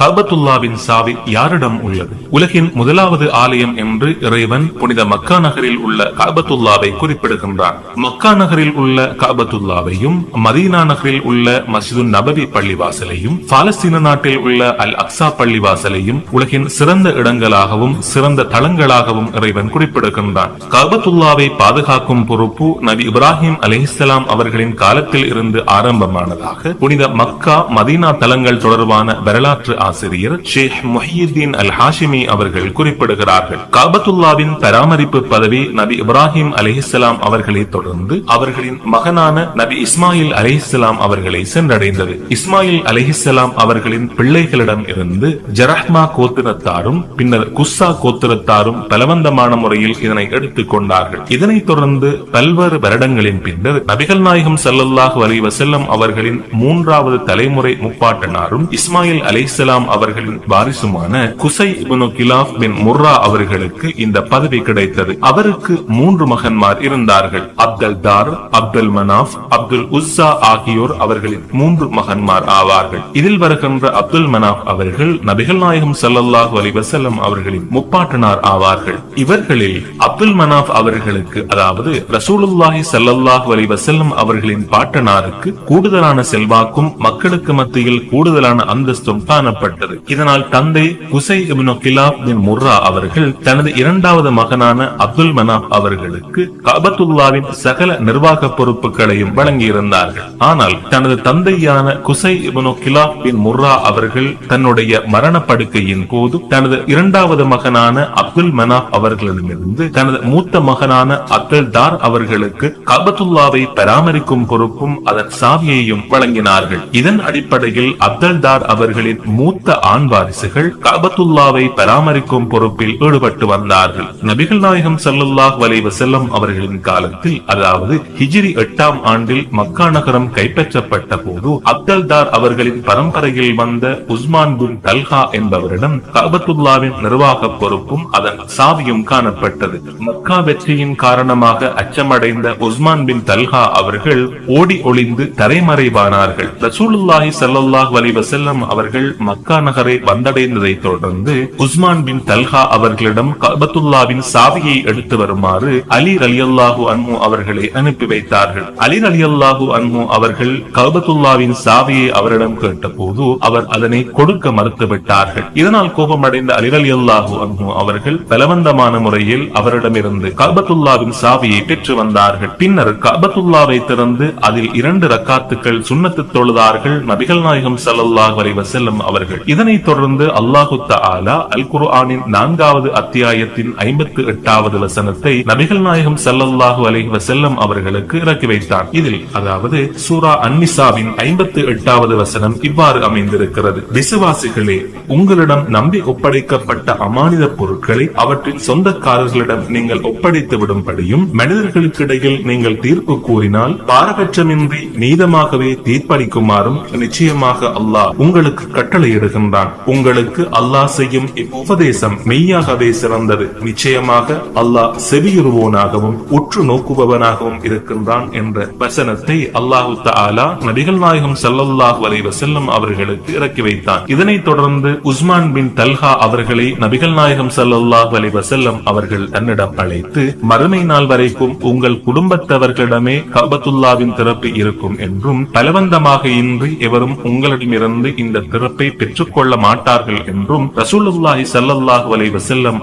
கபத்துல்லாவின் சாவி யாரிடம் உள்ளது? உலகின் முதலாவது ஆலயம் என்று இறைவன் புனித மக்கா நகரில் உள்ள கபத்துல்லாவை குறிப்பிடுகின்றான். மக்கா நகரில் உள்ள கபத்துல்லாவையும் மதீனா நகரில் உள்ள மசிது நபவி பள்ளிவாசலையும் பாலஸ்தீன நாட்டில் உள்ள அல் அக்சா பள்ளிவாசலையும் உலகின் சிறந்த இடங்களாகவும் சிறந்த தளங்களாகவும் இறைவன் குறிப்பிடுகின்றான். கபத்துல்லாவை பாதுகாக்கும் பொறுப்பு நபி இப்ராஹிம் அலிஹிஸ்லாம் அவர்களின் காலத்தில் இருந்து ஆரம்பமானதாக புனித மக்கா மதீனா தலங்கள் தொடர்பான வரலாற்று ஆசிரியர் ஷேக் முஹியுத்தீன் அல் ஹாஷிமி அவர்கள் குறிப்பிடுகிறார்கள். காபத்துல்லாவின் பராமரிப்பு பதவி நபி இப்ராஹிம் அலிஹிஸ்லாம் அவர்களை தொடர்ந்து அவர்களின் மகனான நபி இஸ்மாயில் அலிஹிஸ்லாம் அவர்களை சென்றடைந்தது. இஸ்மாயில் அலிஹிஸ்லாம் அவர்களின் பிள்ளைகளிடம் இருந்து ஜரஹ்மா கோத்திரத்தாரும் பின்னர் குஸ்ஸா கோத்திரத்தாரும் பலவந்தமான முறையில் இதனை எடுத்துக் கொண்டார்கள். இதனைத் தொடர்ந்து பல்வேறு வருடங்களின் பின்னர் நபிகள் நாயகம் ஸல்லல்லாஹு அலி வசல்லம் அவர்களின் மூன்றாவது தலைமுறை முப்பாட்டனாரும் இஸ்மாயில் அலைஹிஸ்ஸலாம் அவர்களின் வாரிசுமான குசை இப்னு கிலாப் பின் முர்ரா அவர்களுக்கு இந்த பதவி கிடைத்தது. அவருக்கு மூன்று மகன்மார் இருந்தார்கள். அப்துல் தார் அப்துல் மனாப் அப்துல் உஸ்ஸா ஆகியோர் அவர்களின் மூன்று மகன்மார் ஆவார்கள். இதில் வருகின்ற அப்துல் மனாப் அவர்கள் நபிகள் நாயகம் ஸல்லல்லாஹு அலைஹி வஸல்லம் அவர்களின் முப்பாட்டனார் ஆவார்கள். இவர்களில் அப்துல் மனாப் அவர்களுக்கு அதாவது ரசூலுல்லாஹி ஸல்லல்லாஹு அலைஹி வஸல்லம் அவர்களின் பாட்டனாருக்கு கூடுதலான செல்வாக்கும் மக்களுக்கு மத்தியில் கூடுதலான அந்தஸ்தும் காணப்படும் காணப்பட்டது. இதனால் தந்தை குசை இப்னு கிலாப் பின் முர்ரா அவர்கள் தனது இரண்டாவது மகனான அப்துல் மனாப் அவர்களுக்கு கபத்துல்லாவின் சகல நிர்வாக பொறுப்புகளையும் வழங்கியிருந்தார்கள். ஆனால் தனது தந்தையான குசை இப்னு கிலாப் பின் முர்ரா அவர்கள் தன்னுடைய மரணப்படுக்கையின் போது தனது இரண்டாவது மகனான அப்துல் மனாப் அவர்களிடமிருந்து தனது மூத்த மகனான அப்துல் தார் அவர்களுக்கு கபத்துல்லாவை பராமரிக்கும் பொறுப்பும் அதன் சாவியையும் வழங்கினார்கள். இதன் அடிப்படையில் அப்துல் தார் அவர்களின் மூத்த மூத்த ஆண் வாரிசுகள் காபத்துல்லாவை பராமரிக்கும் பொறுப்பில் ஈடுபட்டு வந்தார்கள். நபிகள் நாயகம் சல்லுல்லாஹ் வலைவ செல்லம் அவர்களின் காலத்தில் அதாவது ஹிஜிரி எட்டாம் ஆண்டில் மக்கா நகரம் கைப்பற்றப்பட்ட போது அப்தல்தார் அவர்களின் பரம்பரையில் வந்த உஸ்மான் பின் தல்ஹா என்பவரிடம் காபத்துல்லாவின் நிர்வாக பொறுப்பும் அதன் சாவியும் காணப்பட்டது. மக்கா வெற்றியின் காரணமாக அச்சமடைந்த உஸ்மான் பின் தல்ஹா அவர்கள் ஓடி ஒளிந்து தரைமறைவானார்கள். ரசூலுல்லாஹி ஸல்லல்லாஹு அலைஹி அவர்கள் மக்கா மக்கா நகரை வந்தடைந்ததை தொடர்ந்து உஸ்மான் பின் தல்ஹா அவர்களிடம் கபத்துல்லாவின் சாவியை எடுத்து வருமாறு அலி அலி ரலியல்லாஹு அன்மு அவர்களை அனுப்பி வைத்தார்கள். அலி அலி ரலியல்லாஹு அன்மு அவர்கள் கபத்துல்லாவின் சாவியை அவரிடம் கேட்டபோது அவர் அதனை கொடுக்க மறுத்துவிட்டார்கள் இதனால் கோபமடைந்த அலி அலி ரலியல்லாஹு அன்மு அவர்கள் பலவந்தமான முறையில் அவரிடமிருந்து கபத்துல்லாவின் சாவியை பெற்று வந்தார்கள். பின்னர் கபத்துல்லாவை திறந்து அதில் இரண்டு ரக்காத்துக்கள் சுண்ணத்து தொழுதார்கள். நபிகள் நாயகம் சல்லாஹ் வரை வசல்லம் அவர்கள் இதனைத் தொடர்ந்து அல்லாஹு ஆலா அல் குர்ஆனின் நான்காவது அத்தியாயத்தின் ஐம்பத்து எட்டாவது வசனத்தை நபிகள் நாயகம் சல்லல்லாஹு அலைஹி வசல்லம் அவர்களுக்கு இறக்கி வைத்தார். இதில் அதாவது சூரா அன்னிசாவின் ஐம்பத்து எட்டாவது வசனம் இவ்வாறு அமைந்திருக்கிறது. விசுவாசிகளே உங்களிடம் நம்பி ஒப்படைக்கப்பட்ட அமானித பொருட்களை அவற்றின் சொந்தக்காரர்களிடம் நீங்கள் ஒப்படைத்து விடும்படியும் மனிதர்களுக்கிடையில் நீங்கள் தீர்ப்பு கூறினால் பாரபட்சமின்றி நீதமாகவே தீர்ப்பளிக்குமாறும் நிச்சயமாக அல்லாஹ் உங்களுக்கு கட்டளையிட கட்டளையிடுகின்றான் உங்களுக்கு அல்லாஹ் செய்யும் உபதேசம் மெய்யாகவே சிறந்தது. நிச்சயமாக அல்லாஹ் செவியுறுவோனாகவும் உற்று நோக்குபவனாகவும் இருக்கின்றான் என்ற வசனத்தை அல்லாஹு தாலா நபிகள் நாயகம் ஸல்லல்லாஹு அலைஹி வஸல்லம் அவர்களுக்கு இறக்கி வைத்தான். இதனைத் தொடர்ந்து உஸ்மான் பின் தல்ஹா அவர்களை நபிகள் நாயகம் ஸல்லல்லாஹு அலைஹி வஸல்லம் அவர்கள் தன்னிடம் அழைத்து மறுமை நாள் வரைக்கும் உங்கள் குடும்பத்தவர்களிடமே கபத்துல்லாவின் திறப்பு இருக்கும் என்றும் பலவந்தமாக இன்றி எவரும் உங்களிடமிருந்து இந்த திறப்பை பெற்றுக்கொள்ள மாட்டார்கள் என்றும் ரசூலுல்லாஹி ஸல்லல்லாஹு அலைஹி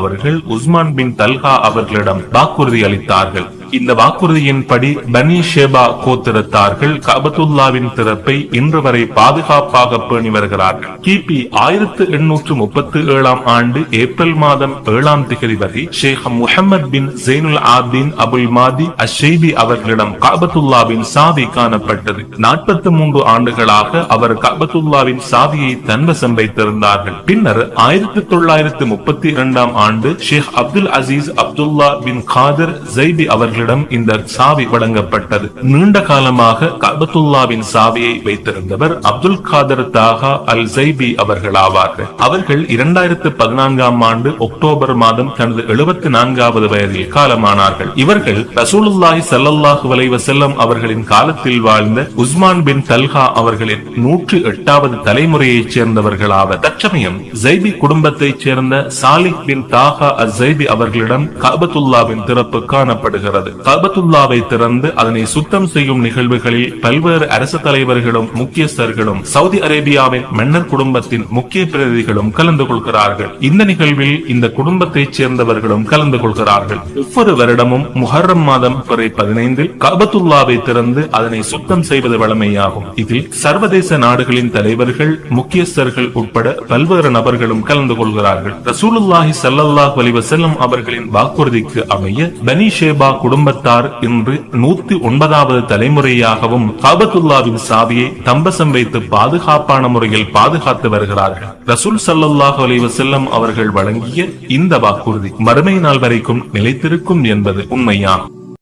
அவர்கள் உஸ்மான் பின் தல்ஹா அவர்களிடம் வாக்குறுதி அளித்தார்கள். இந்த வாக்குறுதியின்படி பனி ஷேபா கோத்திரத்தார்கள் கபத்துல்லாவின் திறப்பை இன்று வரை பாதுகாப்பாக பேணி வருகிறார்கள். கிபி ஆயிரத்து எண்ணூற்று முப்பத்தி ஏழாம் ஆண்டு ஏப்ரல் மாதம் ஏழாம் திகதி வரை ஷேக் முஹம்மது பின் ஜெயினுல் ஆப்தீன் அபுல் மாதி அஷேபி அவர்களிடம் காபத்துல்லாவின் சாதி காணப்பட்டது. நாற்பத்தி மூன்று ஆண்டுகளாக அவர் காபத்துல்லாவின் சாதியை தன்வசம் வைத்திருந்தார்கள். பின்னர் ஆயிரத்தி தொள்ளாயிரத்து முப்பத்தி இரண்டாம் ஆண்டு ஷேக் அப்துல் அசீஸ் அப்துல்லா பின் காதர் ஜெய்பி அவர்கள் அவர்களிடம் இந்த சாவி வழங்கப்பட்டது. நீண்ட காலமாக கபத்துல்லாவின் சாவியை வைத்திருந்தவர் அப்துல் காதர் தாகா அல் ஜைபி அவர்கள் ஆவார்கள் அவர்கள் இரண்டாயிரத்து பதினான்காம் ஆண்டு அக்டோபர் மாதம் தனது எழுபத்தி நான்காவது வயதில் காலமானார்கள். இவர்கள் ரசூலுல்லாஹி சல்லாஹு அலைஹி வஸல்லம் அவர்களின் காலத்தில் வாழ்ந்த உஸ்மான் பின் தல்ஹா அவர்களின் நூற்று எட்டாவது தலைமுறையைச் சேர்ந்தவர்களாவர். தற்சமயம் ஜைபி குடும்பத்தைச் சேர்ந்த சாலிக் பின் தாகா அஸ் ஜைபி அவர்களிடம் கபத்துல்லாவின் திறப்பு காணப்படுகிறது. கபத்துல்லாவை திறந்து அதனை சுத்தம் செய்யும் நிகழ்வுகளில் பல்வேறு அரசு தலைவர்களும் முக்கியஸ்தர்களும் சவுதி அரேபியாவின் மன்னர் குடும்பத்தின் முக்கிய பிரதிநிதிகளும் கலந்து கொள்கிறார்கள். இந்த நிகழ்வில் இந்த குடும்பத்தைச் சேர்ந்தவர்களும் கலந்து கொள்கிறார்கள். ஒவ்வொரு வருடமும் முஹர்ரம் மாதம் பிறை பதினைந்தில் கபத்துல்லாவை திறந்து அதனை சுத்தம் செய்வது வழமையாகும். இதில் சர்வதேச நாடுகளின் தலைவர்கள் முக்கியஸ்தர்கள் உட்பட பல்வேறு நபர்களும் கலந்து கொள்கிறார்கள். ரசூலுல்லாஹி சல்லாஹ் அலைஹி அவர்களின் வாக்குறுதிக்கு அமைய பனி ஷேபா குடும்பத்தார் இன்று நூத்தி ஒன்பதாவது தலைமுறையாகவும் காபத்துல்லாவின் சாவியை தம்பசம் வைத்து பாதுகாப்பான முறையில் பாதுகாத்து வருகிறார்கள். ரசூல் ஸல்லல்லாஹு அலைஹி அவர்கள் வழங்கிய இந்த வாக்குறுதி மறுமை நாள் வரைக்கும் நிலைத்திருக்கும் என்பது உண்மையாகும்